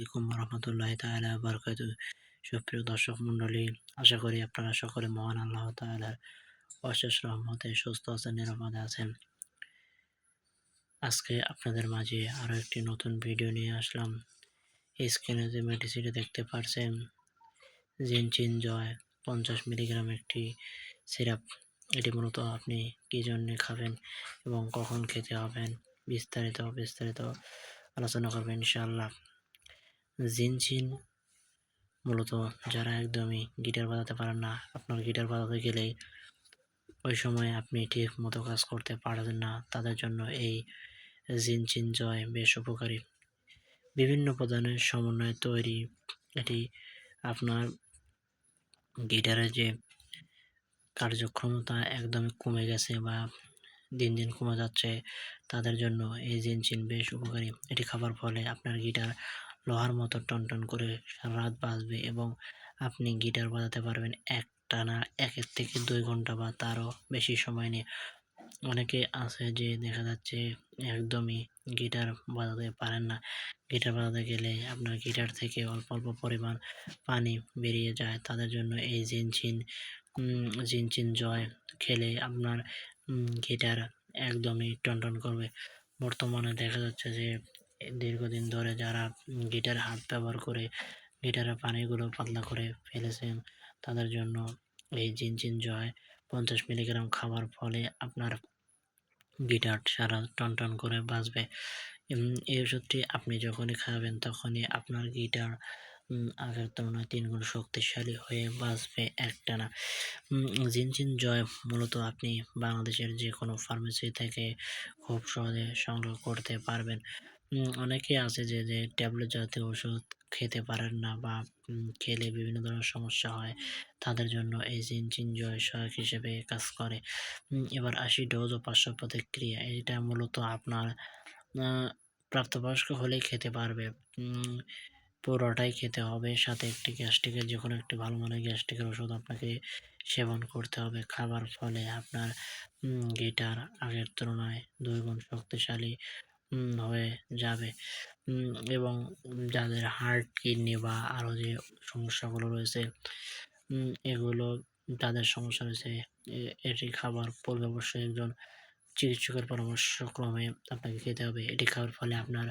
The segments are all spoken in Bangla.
আলাইকুম রহমতুল্লাহ তাআলা বারকাতু। সুপ্রিয় দর্শক মণ্ডলী, আশা করি আপনারা সকলে মহান আল্লাহ তাআলার অশেষ রহমতে সুস্থ আছেন, নিরাপদে আছেন। আজকে আপনাদের মাঝে আরও একটি নতুন ভিডিও নিয়ে আসলাম। স্ক্রিনে যে মেডিসিনটি দেখতে পারছেন, জিনচিন জয়, পঞ্চাশ মিলিগ্রাম একটি সিরাপ। এটি মূলত আপনি কী জন্যে খাবেন এবং কখন খেতে হবেন বিস্তারিত বিস্তারিত আলোচনা করবেন ইনশাআল্লাহ। জিনচিন মূলত যারা একদমই গিটার বাজাতে পারেন না, আপনার গিটার বাজাতে গেলেই ওই সময় আপনি ঠিক মতো কাজ করতে পারবেন না। তাদের জন্য এই জিনচিন জয় বেশ উপকারী। বিভিন্ন উপাদানের সমন্বয়ে তৈরি এটি আপনার গিটারের যে কার্যক্ষমতা একদমই কমে গেছে বা দিন দিন কমে যাচ্ছে, তাদের জন্য এই জিনচিন বেশ উপকারী। এটি খাবার ফলে আপনার গিটার লোহার মতো টনটন করে রাত বাজবে এবং আপনি গিটার বাজাতে পারবেন এক টানা একের থেকে দুই ঘণ্টা বা তারও বেশি সময় নিয়ে। অনেকে আছে যে দেখা যাচ্ছে একদমই গিটার বাজাতে পারেন না। গিটার বাজাতে গেলে আপনার গিটার থেকে অল্প অল্প পরিমাণ পানি বেরিয়ে যায়। তাদের জন্য এই জিনচিন জিনচিন জয় খেলে আপনার গিটার একদমই টনটন করবে। বর্তমানে দেখা যাচ্ছে যে দীর্ঘদিন ধরে যারা গিটার হাত ব্যবহার করে, গিটারের পানিগুলো পাতলা করে ফেলেছেন, তাদের জন্য এই জিনচিন জয় পঞ্চাশ মিলিগ্রাম খাওয়ার ফলে আপনার গিটার সারা টন টন করে বাজবে। এই ওষুধটি আপনি যখনই খাবেন তখনই আপনার গিটার আগের তুলনায় তিনগুণ শক্তিশালী হয়ে বাঁচবে একটানা। জিনচিন জয় মূলত আপনি বাংলাদেশের যে কোনো ফার্মেসি থেকে খুব সহজে সংগ্রহ করতে পারবেন। অনেকে আছে যে যে ট্যাবলেট জাতীয় ওষুধ খেতে পারেন না বা খেলে বিভিন্ন ধরনের সমস্যা হয়, তাদের জন্য এই জিনচিন জয় সহায়ক হিসেবে কাজ করে। এবার আসি ডোজ ও পার্শ্ব প্রতিক্রিয়া। এটা মূলত আপনার প্রাপ্তবয়স্ক হলেই খেতে পারবে। পুরোটাই খেতে হবে, সাথে একটি গ্যাস্ট্রিকের যে কোনো একটি ভালো মানের গ্যাস্ট্রিকের ওষুধ আপনাকে সেবন করতে হবে। খাবার ফলে আপনার গিটার আগের তুলনায় দুই গুণ শক্তিশালী হয়ে যাবে। এবং যাদের হার্ট কিডনি বা আরও যে সমস্যাগুলো রয়েছে এগুলো তাদের সমস্যা রয়েছে। এটি খাবার পূর্বে অবশ্যই একজন চিকিৎসকের পরামর্শক্রমে আপনাকে খেতে হবে। এটি খাওয়ার ফলে আপনার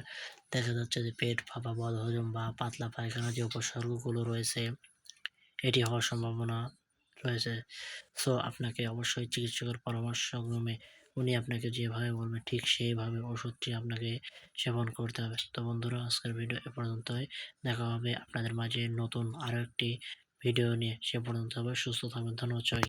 দেখা যাচ্ছে যে পেট ফাঁপা বদ হজম বা পাতলা পায়খানা যে উপসর্গগুলো রয়েছে, এটি হওয়ার সম্ভাবনা রয়েছে। সো আপনাকে অবশ্যই চিকিৎসকের পরামর্শক্রমে উনি আপনাকে যেভাবে বলবেন ঠিক সেইভাবে ওষুধটি আপনাকে সেবন করতে হবে। তো বন্ধুরা, আজকের ভিডিও এ পর্যন্তই। দেখা হবে আপনাদের মাঝে নতুন আরও একটি ভিডিও নিয়ে। সে পর্যন্ত হবে সুস্থ থাকবেন। ধন্যবাদ